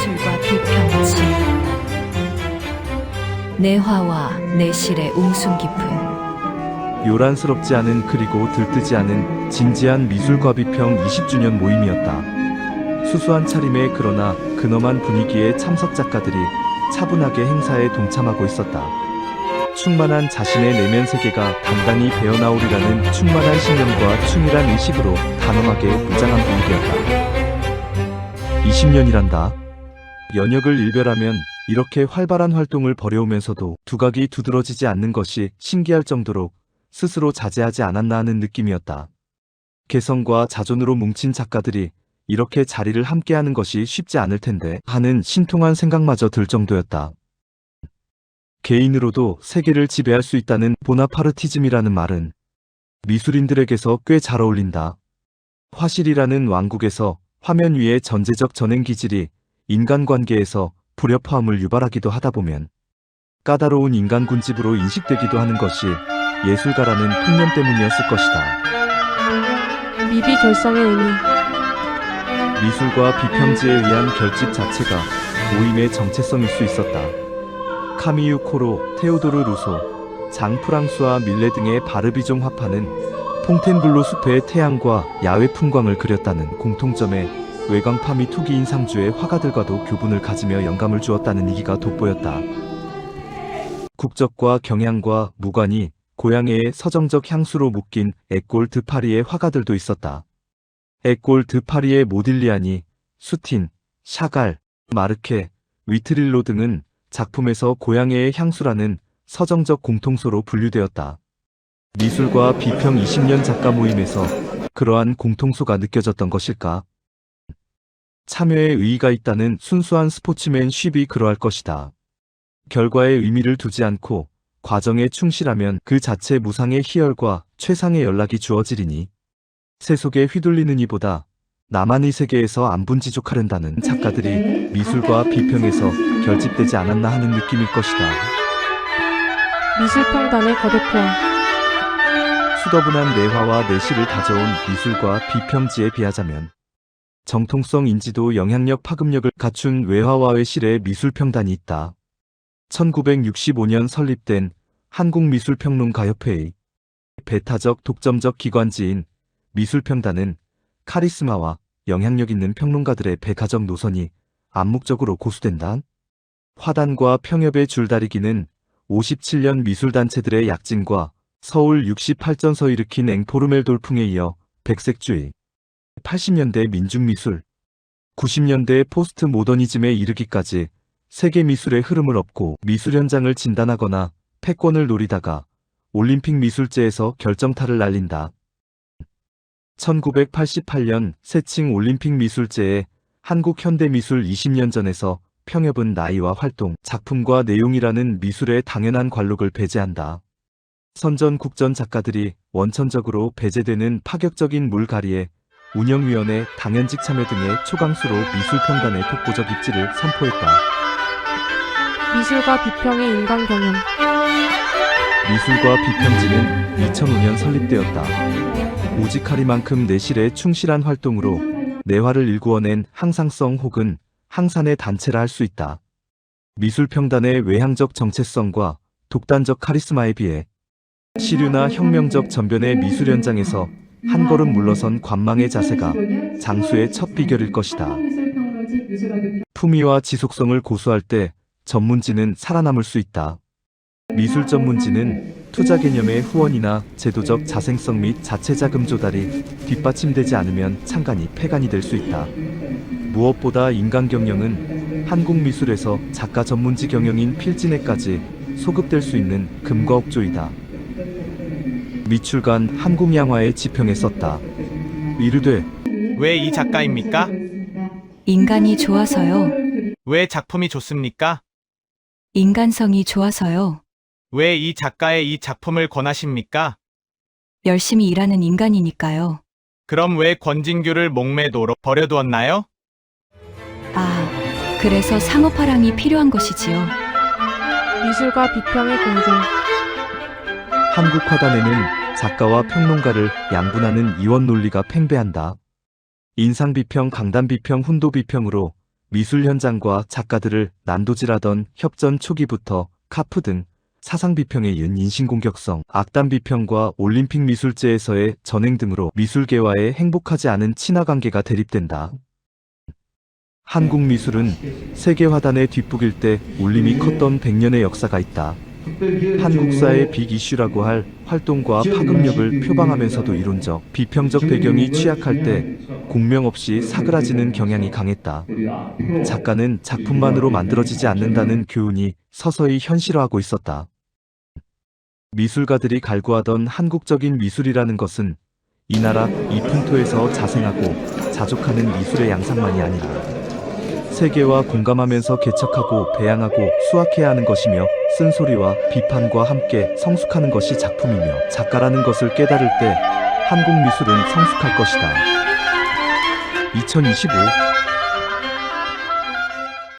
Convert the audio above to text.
미술과 비평지 내화와 내실의 웅숭 깊은 요란스럽지 않은 그리고 들뜨지 않은 진지한 미술과 비평 20주년 모임이었다. 수수한 차림에 그러나 근엄한 분위기의 참석 작가들이 차분하게 행사에 동참하고 있었다. 충만한 자신의 내면 세계가 단단히 배어나오리라는 충만한 신념과 충실한 의식으로 단호하게 무장한 분위기였다. 20년이란다. 연역을 일별하면 이렇게 활발한 활동을 벌여오면서도 두각이 두드러지지 않는 것이 신기할 정도로 스스로 자제하지 않았나 하는 느낌이었다. 개성과 자존으로 뭉친 작가들이 이렇게 자리를 함께하는 것이 쉽지 않을 텐데 하는 신통한 생각마저 들 정도였다. 개인으로도 세계를 지배할 수 있다는 보나파르티즘이라는 말은 미술인들에게서 꽤 잘 어울린다. 화실이라는 왕국에서 화면 위의 전제적 전행 기질이 인간관계에서 불협화음을 유발하기도 하다 보면 까다로운 인간 군집으로 인식되기도 하는 것이 예술가라는 통념 때문이었을 것이다. 미비 결성의 의미 미술과 비평지에 의한 결집 자체가 모임의 정체성일 수 있었다. 카미유 코로, 테오도르 루소, 장 프랑수와 밀레 등의 바르비종 화파는 퐁텐블로 숲의 태양과 야외 풍광을 그렸다는 공통점에 외광파 및 투기인 상주의 화가들과도 교분을 가지며 영감을 주었다는 이기가 돋보였다. 국적과 경향과 무관이 고향의 서정적 향수로 묶인 에꼴 드파리의 화가들도 있었다. 에꼴 드파리의 모딜리아니, 수틴, 샤갈, 마르케, 위트릴로 등은 작품에서 고향의 향수라는 서정적 공통소로 분류되었다. 미술과 비평 20년 작가 모임에서 그러한 공통소가 느껴졌던 것일까? 참여에 의의가 있다는 순수한 스포츠맨 쉽이 그러할 것이다. 결과에 의미를 두지 않고 과정에 충실하면 그 자체 무상의 희열과 최상의 연락이 주어지리니 세속에 휘둘리는 이보다 나만의 세계에서 안분지족하른다는 작가들이 미술과 비평에서 결집되지 않았나 하는 느낌일 것이다. 미술평단의 거대포화 수더분한 내화와 내실을 다져온 미술과 비평지에 비하자면 정통성 인지도 영향력 파급력을 갖춘 외화와의 실의 미술평단이 있다. 1965년 설립된 한국미술평론가협회의 배타적 독점적 기관지인 미술평단은 카리스마와 영향력 있는 평론가들의 백화적 노선이 암묵적으로 고수된다. 화단과 평협의 줄다리기는 57년 미술단체들의 약진과 서울 68전서 일으킨 앵포르멜 돌풍에 이어 백색주의, 80년대 민중미술, 90년대 포스트 모더니즘에 이르기까지 세계 미술의 흐름을 업고 미술 현장을 진단하거나 패권을 노리다가 올림픽 미술제에서 결정타를 날린다. 1988년 세칭 올림픽 미술제에 한국 현대미술 20년 전에서 평협은 나이와 활동, 작품과 내용이라는 미술의 당연한 관록을 배제한다. 선전 국전 작가들이 원천적으로 배제되는 파격적인 물갈이에 운영위원회, 당연직 참여 등의 초강수로 미술평단의 독보적 입지를 선포했다. 미술과 비평의 인간 경영 미술과 비평지는 2005년 설립되었다. 오직하리만큼 내실에 충실한 활동으로 내화를 일구어낸 항상성 혹은 항산의 단체라 할 수 있다. 미술평단의 외향적 정체성과 독단적 카리스마에 비해 시류나 혁명적 전변의 미술 현장에서 한 걸음 물러선 관망의 자세가 장수의 첫 비결일 것이다. 품위와 지속성을 고수할 때 전문지는 살아남을 수 있다. 미술 전문지는 투자 개념의 후원이나 제도적 자생성 및 자체 자금 조달이 뒷받침되지 않으면 창간이 폐간이 될 수 있다. 무엇보다 인간 경영은 한국 미술에서 작가 전문지 경영인 필진에까지 소급될 수 있는 금과 억조이다. 미출간 한국양화의 지평에 썼다. 이르되 왜 이 작가입니까? 인간이 좋아서요 왜 작품이 좋습니까? 인간성이 좋아서요 왜 이 작가의 이 작품을 권하십니까? 열심히 일하는 인간이니까요 그럼 왜 권진규를 목매도록 버려두었나요? 아 그래서 상업화랑이 필요한 것이지요 미술과 비평의 공존 한국 화단에는 작가와 평론가를 양분하는 이원 논리가 팽배한다. 인상 비평, 강단 비평, 훈도 비평으로 미술 현장과 작가들을 난도질하던 협전 초기부터 카프 등 사상 비평에 이은 인신공격성, 악담 비평과 올림픽 미술제에서의 전행 등으로 미술계와의 행복하지 않은 친화 관계가 대립된다. 한국 미술은 세계 화단에 뒷북일 때 울림이 컸던 100년의 역사가 있다. 한국사의 빅 이슈라고 할 활동과 파급력을 표방하면서도 이론적, 비평적 배경이 취약할 때 공명 없이 사그라지는 경향이 강했다. 작가는 작품만으로 만들어지지 않는다는 교훈이 서서히 현실화하고 있었다. 미술가들이 갈구하던 한국적인 미술이라는 것은 이 나라 이 풍토에서 자생하고 자족하는 미술의 양상만이 아니라 세계와 공감하면서 개척하고 배양하고 수확해야 하는 것이며 쓴소리와 비판과 함께 성숙하는 것이 작품이며 작가라는 것을 깨달을 때 한국 미술은 성숙할 것이다. 2025